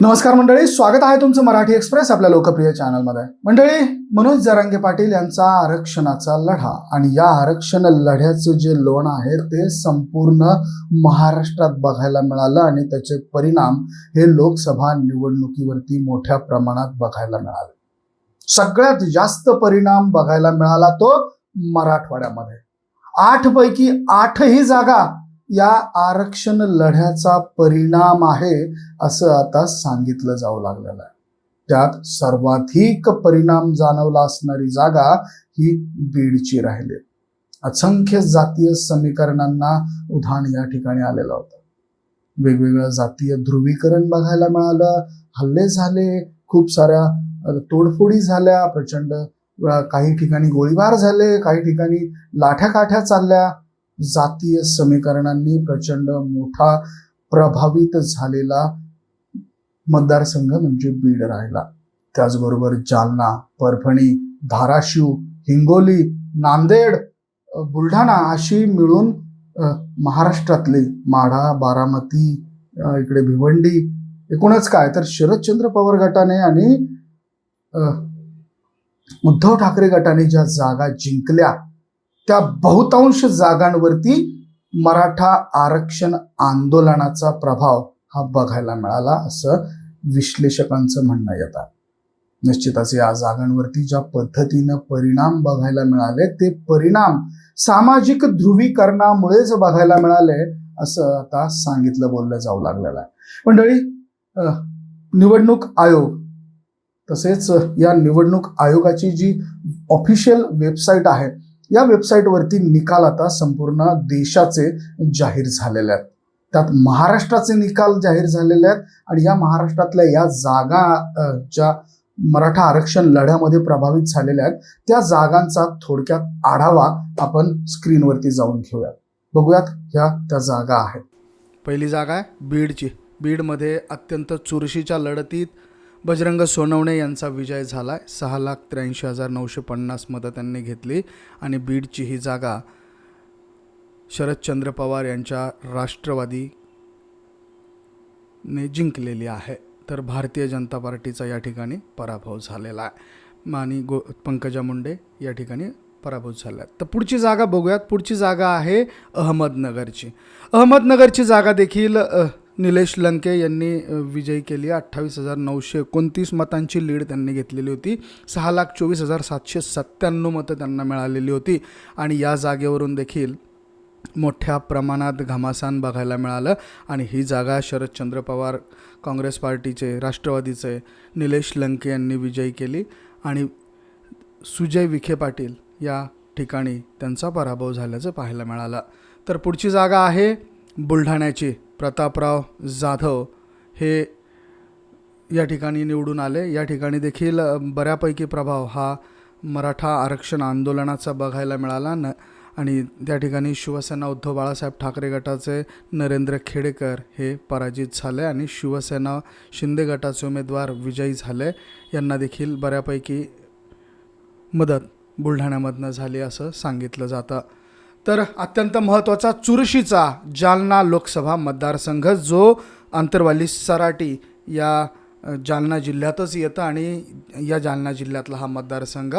नमस्कार मंडळी स्वागत आहे तुमचं मराठी एक्सप्रेस आपल्या लोकप्रिय चॅनलमध्ये. मंडळी मनोज जरांगे पाटील यांचा आरक्षणाचा लढा आणि या आरक्षण लढ्याचं जे लोण आहे ते संपूर्ण महाराष्ट्रात बघायला मिळालं आणि त्याचे परिणाम हे लोकसभा निवडणुकीवरती मोठ्या प्रमाणात बघायला मिळाले. सगळ्यात जास्त परिणाम बघायला मिळाला तो मराठवाड्यामध्ये. आठ पैकी आठही जागा या आरक्षण लढ्याचा परिणाम आहे असं आता सांगितलं जाऊ लागलेलं आहे. त्यात सर्वाधिक परिणाम जाणवला असणारी जागा ही बीडची राहिली. असंख्य जातीय समीकरणांना उधाण या ठिकाणी आलेलं होतं. वेगवेगळं जातीय ध्रुवीकरण बघायला मिळालं. हल्ले झाले खूप साऱ्या तोडफोडी झाल्या प्रचंड काही ठिकाणी गोळीबार झाले काही ठिकाणी लाठ्या काठ्या चालल्या. जातीय समीकरणांनी प्रचंड मोठा प्रभावित झालेला मतदारसंघ म्हणजे बीड राहिला. त्याचबरोबर जालना परभणी धाराशिव हिंगोली नांदेड बुलढाणा अशी मिळून महाराष्ट्रातले महाराष्ट्रातली माढा बारामती इकडे भिवंडी एकूणच काय तर शरदचंद्र पवार गटाने आणि उद्धव ठाकरे गटाने ज्या जागा जिंकल्या त्या बहुतांश जागांवरती मराठा आरक्षण आंदोलनाचा प्रभाव हा बघायला मिळाला असं विश्लेषकांचं म्हणणं येतं निश्चितच या जागांवरती ज्या पद्धतीनं परिणाम बघायला मिळाले ते परिणाम सामाजिक ध्रुवीकरणामुळेच बघायला मिळाले असं आता सांगितलं बोललं जाऊ लागलेलं आहे. मंडळी निवडणूक आयोग तसेच या निवडणूक आयोगाची जी ऑफिशियल वेबसाईट आहे या वेबसाईटवरती निकाल आता संपूर्ण देशाचे जाहीर झालेले आहेत. त्यात महाराष्ट्राचे निकाल जाहीर झालेले आहेत आणि या महाराष्ट्रातल्या या जागा ज्या मराठा आरक्षण लढ्यामध्ये प्रभावित झालेल्या आहेत त्या जागांचा थोडक्यात आढावा आपण स्क्रीनवरती जाऊन घेऊयात. बघूयात ह्या त्या जागा आहेत. पहिली जागा आहे बीडची. बीडमध्ये अत्यंत चुरशीच्या लढतीत बजरंग सोनवणे यांचा विजय झाला आहे सहा लाख त्र्याऐंशी हजार नऊशे पन्नास मतं त्यांनी घेतली आणि बीडची ही जागा शरदचंद्र पवार यांच्या राष्ट्रवादीने जिंकलेली आहे. तर भारतीय जनता पार्टीचा या ठिकाणी पराभव झालेला आहे. आणि गो पंकजा मुंडे या ठिकाणी पराभूत झाल्या तर पुढची जागा बघूयात. पुढची जागा आहे अहमदनगरची. अहमदनगरची जागा देखील निलेश लंके यांनी विजयी केली. अठ्ठावीस हजार नऊशे एकोणतीस मतांची लीड त्यांनी घेतलेली होती. सहा लाख चोवीस हजार सातशे सत्त्याण्णव मतं त्यांना मिळालेली होती. आणि या जागेवरून देखील मोठ्या प्रमाणात घमासान बघायला मिळालं. आणि ही जागा शरदचंद्र पवार काँग्रेस पार्टीचे राष्ट्रवादीचे निलेश लंके यांनी विजयी केली. आणि सुजय विखे पाटील या ठिकाणी त्यांचा पराभव झाल्याचं पाहायला मिळालं. तर पुढची जागा आहे बुलढाण्याची. प्रतापराव जाधव हे या ठिकाणी निवडून आले. या ठिकाणी देखील बऱ्यापैकी प्रभाव हा मराठा आरक्षण आंदोलनाचा बघायला मिळाला. न आणि त्या ठिकाणी शिवसेना उद्धव बाळासाहेब ठाकरे गटाचे नरेंद्र खेडेकर हे पराजित झाले आणि शिवसेना शिंदे गटाचे उमेदवार विजयी झाले. यांना देखील बऱ्यापैकी मदत बुलढाण्यामधनं झाली असं सांगितलं जातं. तर अत्यंत महत्त्वाचा चुरशीचा जालना लोकसभा मतदारसंघ जो आंतरवाली सराटी या जालना जिल्ह्यातच येतं आणि या जालना जिल्ह्यातला हा मतदारसंघ.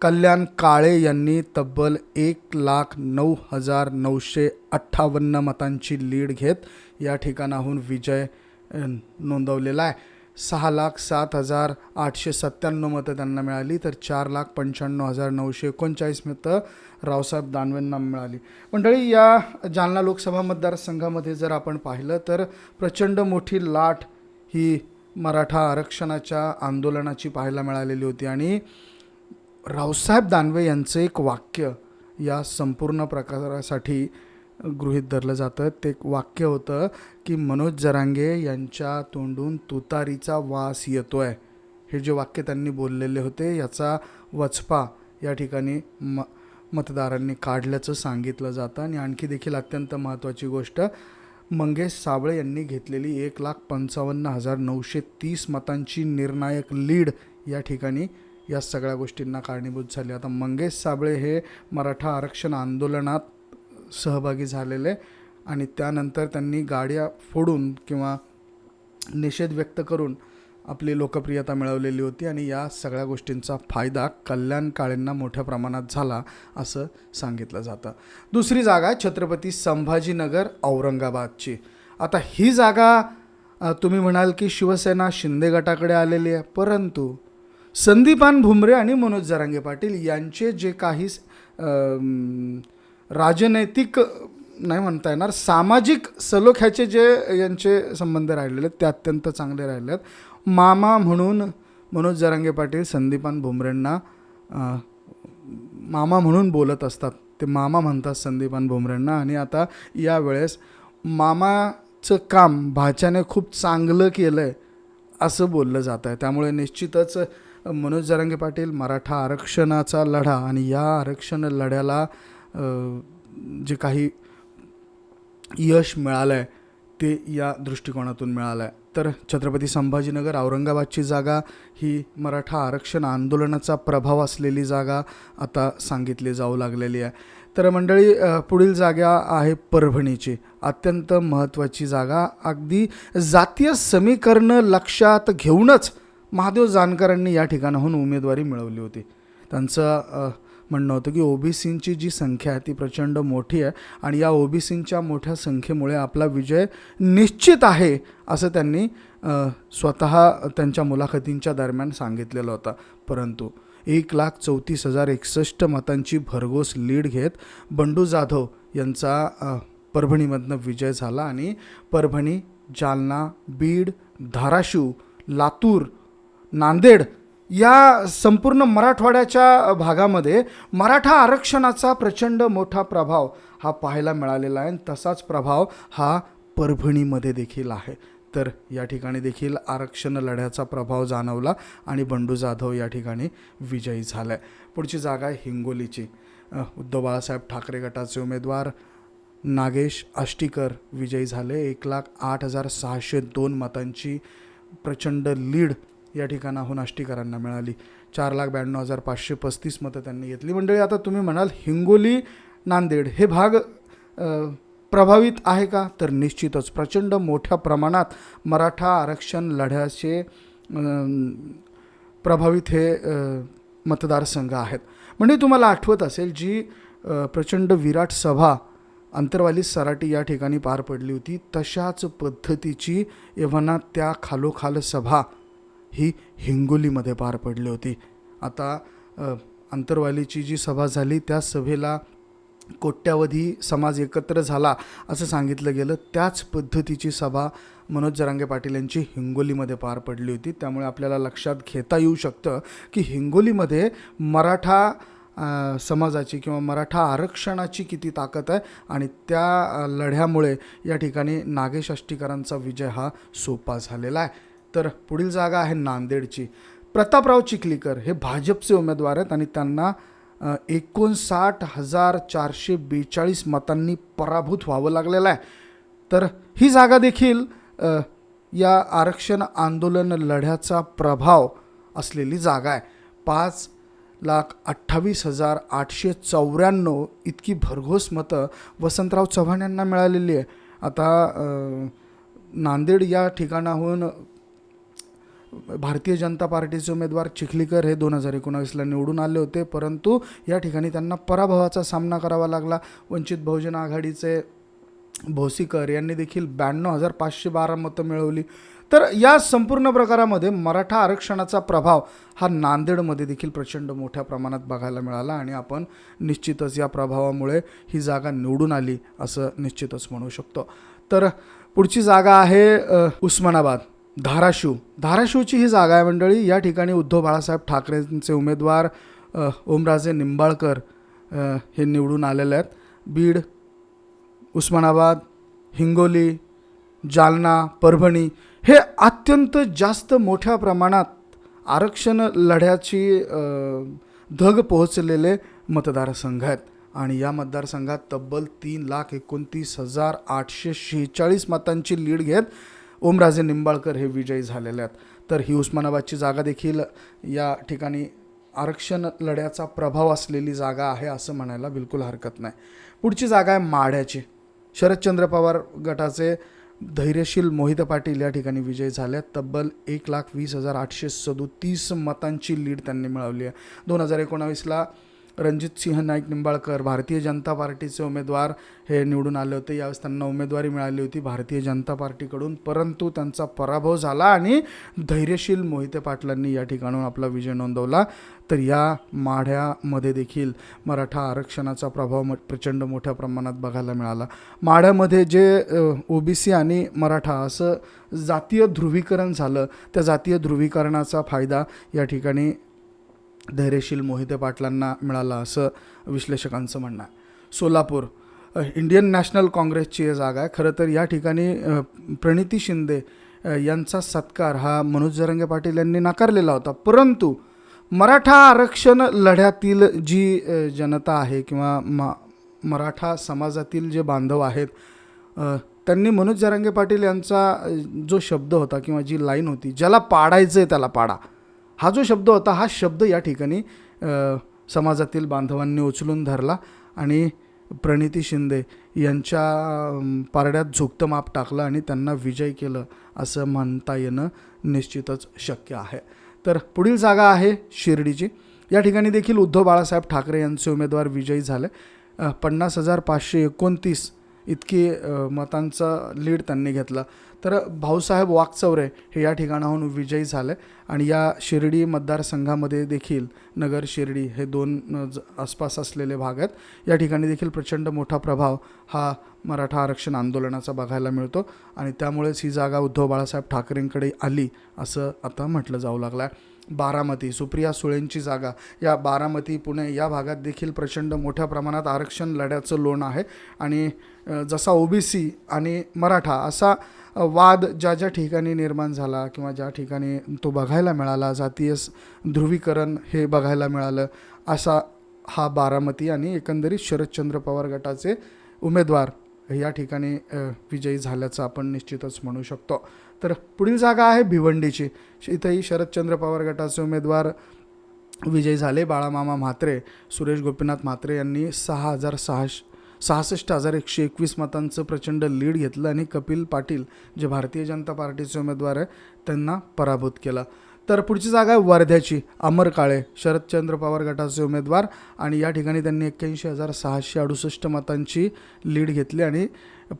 कल्याण काळे यांनी तब्बल एक लाख नऊ हजार नऊशे अठ्ठावन्न मतांची लीड घेत या ठिकाणाहून विजय नोंदवलेला आहे. सहा लाख सात हजार आठशे सत्त्याण्णव मतं त्यांना मिळाली तर चार लाख पंच्याण्णव हजार नऊशे एकोणचाळीस मतं रावसाहेब दानवेंना मिळाली. मंडळी या जालना लोकसभा मतदारसंघामध्ये जर आपण पाहिलं तर प्रचंड मोठी लाट ही मराठा आरक्षणाच्या आंदोलनाची पाहायला मिळालेली होती. आणि रावसाहेब दानवे यांचं एक वाक्य या संपूर्ण प्रकारासाठी गृहित धरलं जातं. ते एक वाक्य होतं की मनोज जरांगे यांच्या तोंडून तुतारीचा वास येतो आहे हे जे वाक्य त्यांनी बोललेले होते याचा वचपा या ठिकाणी म मतदारांनी काढल्याचं सांगितलं जातं. आणि आणखी देखील अत्यंत महत्त्वाची गोष्ट मंगेश साबळे यांनी घेतलेली एक लाख पंचावन्न हजार नऊशे तीस मतांची निर्णायक लीड या ठिकाणी या सगळ्या गोष्टींना कारणीभूत झाली. आता मंगेश साबळे हे मराठा आरक्षण आंदोलनात सहभागी झालेले आणि त्यानंतर त्यांनी गाड्या फोडून किंवा निषेध व्यक्त करून आपली लोकप्रियता मिळवलेली होती आणि या सगळ्या गोष्टींचा फायदा कल्याण काळेंना मोठ्या प्रमाणात झाला असं सांगितलं जातं. दुसरी जागा आहे छत्रपती संभाजीनगर औरंगाबादची. आता ही जागा तुम्ही म्हणाल की शिवसेना शिंदे गटाकडे आलेली आहे परंतु संदीपान भुमरे आणि मनोज जरांगे पाटील यांचे जे काही राजनैतिक नाही म्हणता येणार सामाजिक सलोख्याचे जे यांचे संबंध राहिलेले आहेत ते अत्यंत चांगले राहिले आहेत मामा म्हणून मनोज जरांगे पाटील संदीपान भुमरेंना मामा म्हणून बोलत असतात. ते मामा म्हणतात संदीपान भुमरेंना आणि आता यावेळेस मामाचं काम भाच्याने खूप चांगलं केलं आहे असं बोललं जात आहे. त्यामुळे निश्चितच मनोज जरांगे पाटील मराठा आरक्षणाचा लढा आणि या आरक्षण लढ्याला जे काही यश मिळालं आहे ते या दृष्टिकोनातून मिळालं आहे तर छत्रपती संभाजीनगर औरंगाबादची जागा ही मराठा आरक्षण आंदोलनाचा प्रभाव असलेली जागा आता सांगितली जाऊ लागलेली आहे. तर मंडळी पुढील जागा आहे परभणीची. अत्यंत महत्त्वाची जागा. अगदी जातीय समीकरणं लक्षात घेऊनच महादेव जानकरांनी या ठिकाणाहून उमेदवारी मिळवली होती. त्यांचं म्हणणं होतं की ओबीसींची जी संख्या आहे ती प्रचंड मोठी आहे आणि या ओबीसींच्या मोठ्या संख्येमुळे आपला विजय निश्चित आहे असं त्यांनी स्वतः त्यांच्या मुलाखतींच्या दरम्यान सांगितलेलं होतं. परंतु एक लाख चौतीस हजार एकसष्ट मतांची भरघोस लीड घेत बंडू जाधव यांचा परभणीमधनं विजय झाला आणि परभणी जालना बीड धाराशिव लातूर नांदेड या संपूर्ण मराठवाड्याच्या भागामध्ये मराठा आरक्षणाचा प्रचंड मोठा प्रभाव हा पाहायला मिळालेला आहे. आणि तसाच प्रभाव हा परभणीमध्ये देखील आहे. तर या ठिकाणी देखील आरक्षण लढ्याचा प्रभाव जाणवला आणि बंडू जाधव या ठिकाणी विजयी झाला. आहे पुढची जागा आहे हिंगोलीची. उद्धव बाळासाहेब ठाकरे गटाचे उमेदवार नागेश आष्टीकर विजयी झाले. एक लाख आठ हजार सहाशे दोन मतांची प्रचंड लीड या ठिकाणाहून आष्टीकरांना मिळाली. चार लाख ब्याण्णव हजार पाचशे पस्तीस मतं त्यांनी घेतली. मंडळी आता तुम्ही म्हणाल हिंगोली नांदेड हे भाग प्रभावित आहे का? तर निश्चितच. प्रचंड मोठ्या प्रमाणात मराठा आरक्षण लढ्याचे प्रभावित हे मतदारसंघ आहेत. म्हणजे तुम्हाला आठवत असेल जी प्रचंड विराट सभा अंतरवाली सराटी या ठिकाणी पार पडली होती तशाच पद्धतीची एव्हाना त्या खालोखाल सभा ही हिंगोलीमध्ये पार पडली होती. आता आंतरवालीची अंतरवालीची जी सभा झाली त्या सभेला कोट्यावधी समाज एकत्र झाला असं सांगितलं गेलं. त्याच पद्धतीची सभा मनोज जरांगे पाटील यांची हिंगोलीमध्ये पार पडली होती. त्यामुळे आपल्याला लक्षात घेता येऊ शकतं की हिंगोलीमध्ये मराठा समाजाची किंवा मराठा आरक्षणाची किती ताकद आहे आणि त्या लढ्यामुळे या ठिकाणी नागेश अष्टीकरांचा विजय हा सोपा झालेला आहे. तर पुढील जागा आहे नांदेडची. प्रतापराव चिखलीकर हे भाजपचे उमेदवार आहेत आणि त्यांना एकोणसाठ हजार चारशे बेचाळीस मतांनी पराभूत व्हावं लागलेलं आहे. तर ही जागा देखील या आरक्षण आंदोलन लढ्याचा प्रभाव असलेली जागा आहे. पाच लाख अठ्ठावीस हजार आठशे चौऱ्याण्णव इतकी भरघोस मतं वसंतराव चव्हाण यांना मिळालेली आहे. आता नांदेड या ठिकाणाहून भारतीय जनता पार्टीचे उमेदवार चिखलीकर हे दोन हजार एकोणावीसला निवडून आले होते. परंतु या ठिकाणी त्यांना पराभवाचा सामना करावा लागला. वंचित बहुजन आघाडीचे भोसीकर यांनी देखील ब्याण्णव हजार पाचशे बारा मतं मिळवली. तर या संपूर्ण प्रकारामध्ये मराठा आरक्षणाचा प्रभाव हा नांदेडमध्ये देखील प्रचंड मोठ्या प्रमाणात बघायला मिळाला आणि आपण निश्चितच या प्रभावामुळे ही जागा निवडून आली असं निश्चितच म्हणू शकतो. तर पुढची जागा आहे उस्मानाबाद. धाराशिव. धाराशिवची ही जागा आहे मंडळी. या ठिकाणी उद्धव बाळासाहेब ठाकरेंचे उमेदवार ओमराजे निंबाळकर हे निवडून आलेले आहेत. बीड उस्मानाबाद हिंगोली जालना परभणी हे अत्यंत जास्त मोठ्या प्रमाणात आरक्षण लढ्याची धग पोहोचलेले मतदारसंघ आहेत. आणि या मतदारसंघात तब्बल तीन लाख एकोणतीस हजार आठशे शेहेचाळीस मतांची लीड घेत ओमराजे निंबाळकर हे विजयी झालेले आहेत. तर ही उस्मानाबादची जागा देखील या ठिकाणी आरक्षण लढ्याचा प्रभाव असलेली जागा आहे असं म्हणायला बिलकुल हरकत नाही. पुढची जागा आहे माढ्याची. शरदचंद्र पवार गटाचे धैर्यशील मोहित पाटील या ठिकाणी विजयी झाले आहेत. तब्बल एक लाख वीस हजार आठशे सदोतीस मतांची लीड त्यांनी मिळवली आहे. दोन हजार एकोणावीसला रणजित सिंह नाईक निंबाळकर भारतीय जनता पार्टीचे उमेदवार हे निवडून आले होते. यावेळेस त्यांना उमेदवारी मिळाली होती भारतीय जनता पार्टीकडून. परंतु त्यांचा पराभव झाला आणि धैर्यशील मोहिते पाटलांनी या ठिकाणून आपला विजय नोंदवला. तर या माढ्यामध्ये देखील मराठा आरक्षणाचा प्रभाव म प्रचंड मोठ्या प्रमाणात बघायला मिळाला. माढ्यामध्ये जे ओबीसी आणि मराठा असं जातीय ध्रुवीकरण झालं त्या जातीय ध्रुवीकरणाचा फायदा या ठिकाणी धैर्यशील मोहिते पाटलांना मिळाला असं विश्लेषकांचं म्हणणं आहे. सोलापूर इंडियन नॅशनल काँग्रेसची जागा आहे. खरं तर या ठिकाणी प्रणिती शिंदे यांचा सत्कार हा मनोज जरंगे पाटील यांनी नाकारलेला होता. परंतु मराठा आरक्षण लढ्यातील जी जनता आहे किंवा मा मराठा समाजातील जे बांधव आहेत त्यांनी मनोज जरांगे पाटील यांचा जो शब्द होता किंवा जी लाईन होती ज्याला पाडायचं आहे त्याला पाडा. हा जो शब्द होता हा शब्द या ठिकाणी समाजातील बांधवांनी उचलून धरला आणि प्रणिती शिंदे यांच्या पारड्यात झुकतं माप टाकलं आणि त्यांना विजय केलं असं म्हणता येणं निश्चितच शक्य आहे. तर पुढील जागा आहे शिर्डीची. या ठिकाणी देखील उद्धव बाळासाहेब ठाकरे यांचे उमेदवार विजयी झाले. पन्नास हजार पाचशे एकोणतीस इतकी मतांचा लीड त्यांनी घेतला. तर भाऊसाहेब वाकचौरे हे या ठिकाणाहून विजयी झाले आणि या शिर्डी मतदारसंघामध्ये देखील नगर शिर्डी हे दोन आसपास असलेले भाग आहेत. या ठिकाणी देखील प्रचंड मोठा प्रभाव हा मराठा आरक्षण आंदोलनाचा बघायला मिळतो आणि त्यामुळेच ही जागा उद्धव बाळासाहेब ठाकरेंकडे आली असं आता म्हटलं जाऊ लागलं आहे बारामती सुप्रिया सुळेंची जागा. या बारामती पुणे या भागात देखील प्रचंड मोठ्या प्रमाणात आरक्षण लढ्याचं लोण आहे. आणि जसा ओबीसी आणि मराठा असा वाद ज्या ज्या ठिकाणी निर्माण झाला किंवा ज्या ठिकाणी तो बघायला मिळाला जातीय ध्रुवीकरण हे बघायला मिळालं असा हा बारामती आणि एकंदरीत शरदचंद्र पवार गटाचे उमेदवार या ठिकाणी विजयी झाल्याचं आपण निश्चितच म्हणू शकतो. तर पुढील जागा आहे भिवंडीची. इथंही शरदचंद्र पवार गटाचे उमेदवार विजयी झाले. बाळामामा म्हात्रे सुरेश गोपीनाथ म्हात्रे यांनी सहा हजार सहाश सहासष्ट हजार एकशे एकवीस मतांचं प्रचंड लीड घेतलं आणि कपिल पाटील जे भारतीय जनता पार्टीचे उमेदवार आहे त्यांना पराभूत केला. तर पुढची जागा आहे वर्ध्याची. अमर काळे शरदचंद्र पवार गटाचे उमेदवार आणि या ठिकाणी त्यांनी एक्क्याऐंशी हजार सहाशे अडुसष्ट मतांची लीड घेतली आणि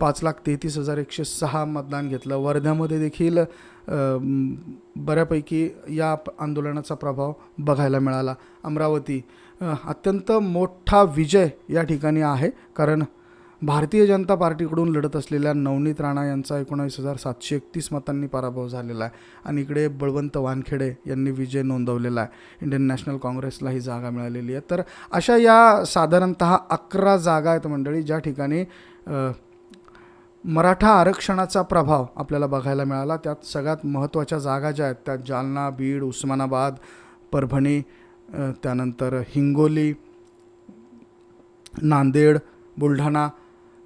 पाच लाख तेहतीस हजार एकशे सहा मतदान घेतलं. वर्ध्यामध्ये देखील बऱ्यापैकी या आंदोलनाचा प्रभाव बघायला मिळाला. अमरावती अत्यंत मोठा विजय या ठिकाणी आहे कारण भारतीय जनता पार्टीकडून लढत असलेल्या नवनीत राणा यांचा एकोणावीस हजार सातशे एकतीस मतांनी पराभव झालेला आहे. आणि इकडे बळवंत वानखेडे यांनी विजय नोंदवलेला आहे. इंडियन नॅशनल काँग्रेसला ही जागा मिळालेली आहे. तर अशा या साधारणत अकरा जागा आहेत मंडळी ज्या ठिकाणी मराठा आरक्षणाचा प्रभाव आपल्याला बघायला मिळाला. त्यात सगळ्यात महत्त्वाच्या जागा ज्या आहेत त्या जालना बीड उस्मानाबाद परभणी त्यानंतर हिंगोली नांदेड बुलढाणा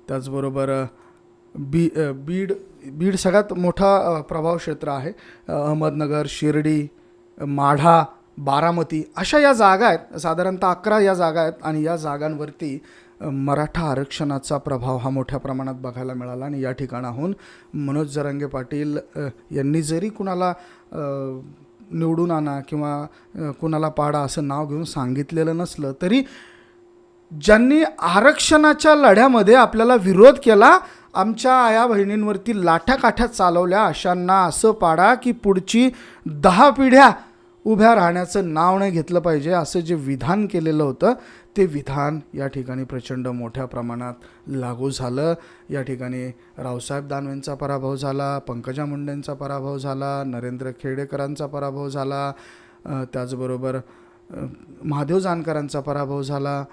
त्याचबरोबर बी बीड बीड सगळ्यात मोठा प्रभाव क्षेत्र आहे. अहमदनगर शिर्डी माढा बारामती अशा या जागा आहेत. साधारणतः अकरा या जागा आहेत आणि या जागांवरती मराठा आरक्षणाचा प्रभाव हा मोठ्या प्रमाणात बघायला मिळाला आणि या ठिकाणाहून मनोज जरांगे पाटील यांनी जरी कुणाला निवडून आणा किंवा कुणाला पाडा असं नाव घेऊन सांगितलेलं नसलं तरी ज्यांनी आरक्षणाच्या लढ्यामध्ये आपल्याला विरोध केला आमच्या आया बहिणींवरती लाठ्या काठ्या चालवल्या अशांना असं पाडा की पुढची दहा पिढ्या उभ्या राहण्याचं नाव नाही घेतलं पाहिजे असं जे विधान केलेलं होतं ते विधान या ठिकाणी प्रचंड मोठ्या प्रमाणात लागू झालं. या ठिकाणी रावसाहेब दानवेंचा पराभव झाला पंकजा मुंडेंचा पराभव झाला नरेंद्र खेडेकरांचा पराभव झाला त्याचबरोबर महादेव जानकरांचा पराभव झाला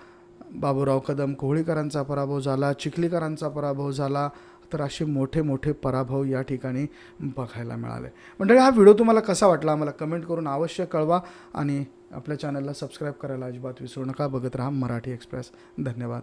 बाबूराव कदम कोहळीकरांचा पराभव झाला चिखलीकरांचा पराभव झाला. तर असे मोठे मोठे पराभव या ठिकाणी बघायला मिळाले. मंडळी हा व्हिडिओ तुम्हाला कसा वाटला आम्हाला कमेंट करून अवश्य कळवा आणि आपल्या चॅनलला सबस्क्राईब करायला अजिबात विसरू नका. बघत राहा मराठी एक्सप्रेस. धन्यवाद.